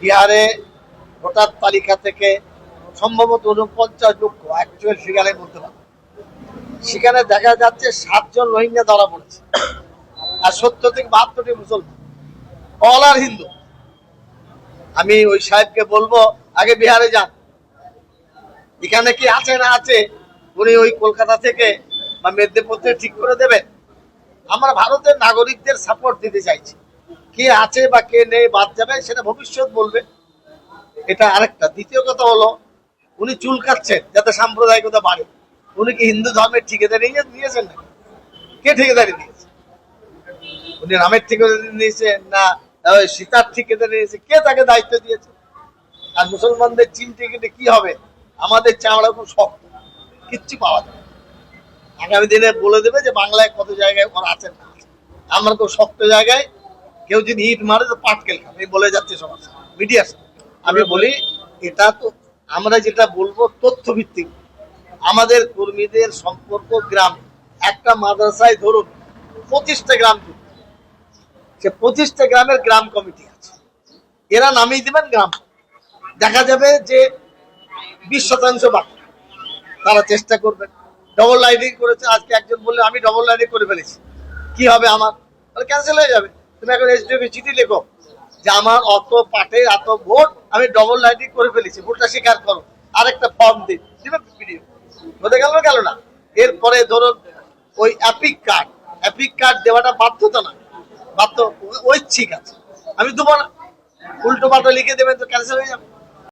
বিহারে ভোটার তালিকা থেকে সম্ভবত উনপঞ্চাশ লক্ষ অ্যাকচুয়াল ফিগারে বলতে সেখানে দেখা যাচ্ছে সাতজন রোহিঙ্গা ধরা পড়েছে। আর সত্তর থেকে বাহাত্তরটি মুসলমান। অল আর হিন্দু। আমি ওই সাহেবকে বলব, আগে বিহারে যান। এখানে কি আছে না আছে, উনি ওই কলকাতা থেকে বা মেদিনীপুর থেকে ঠিক করে দেবেন। আমরা ভারতের নাগরিকদের সাপোর্ট দিতে চাইছি। কে আছে বা কে নেই বাদ যাবে, সেটা ভবিষ্যৎ বলবে। এটা আরেকটা। দ্বিতীয় কথা হলো, উনি চুল কাটছেন যাতে সাম্প্রদায়িকতা বাড়ে। উনি কি হিন্দু ধর্মের ঠিকাদারি নিয়ে- নিয়েছেন না কে ঠিকাদারি নিয়েছে? উনি রামের ঠিকাদারি নিয়েছেন না সীতার ঠিকাদারি নিয়েছে? কে তাকে দায়িত্ব দিয়েছে? আর মুসলমানদের চিন টিকিটে কি হবে? আমাদের চামড়া খুব শক্ত। কিচ্ছু পাওয়া যাবে। আগামী দিনে বলে দেবে যে বাংলায় কত জায়গায় ওরা আছেন না। আমরা খুব শক্ত জায়গায় কেউ যদি ইট মারে তো পাটকেল খাবে বলে যাচ্ছে সবার মিডিয়ার আমি বলি, এটা তো আমরা যেটা বলব তথ্য ভিত্তিক আমাদের কর্মীদের সম্পর্ক গ্রাম। একটা মাদ্রাসায় ধরুন, পঁচিশটা গ্রাম। সে পঁচিশটা গ্রামের গ্রাম কমিটি আছে। এরা নামিয়ে দেবেন গ্রাম। দেখা যাবে যে বিশ শতাংশ বাকি। তারা চেষ্টা করবেন। ডবল লাইনিং করেছে। আজকে একজন বললে আমি ডবল লাইনিং করে ফেলেছি। কি হবে আমার? তাহলে ক্যান্সেল হয়ে যাবে। তুমি এখন এস এসডিওকে চিঠি লেখো যে আমার অত পাটে এত ভোট আমি ডবল লাইনিং করে ফেলেছি, ভোটটা স্বীকার করো। আরেকটা ফর্ম দিন দিবে পিডিএফ হতে গেল না গেল না। এরপরে ধরুন ওই অ্যাপিক কার্ড অ্যাপিক কার্ড দেওয়াটা বাধ্যতা না, বাধ্য ঐচ্ছিক আছে। আমি দুবার উল্টো পাল্টা লিখে দেবেন তো ক্যান্সেল হয়ে যাবে।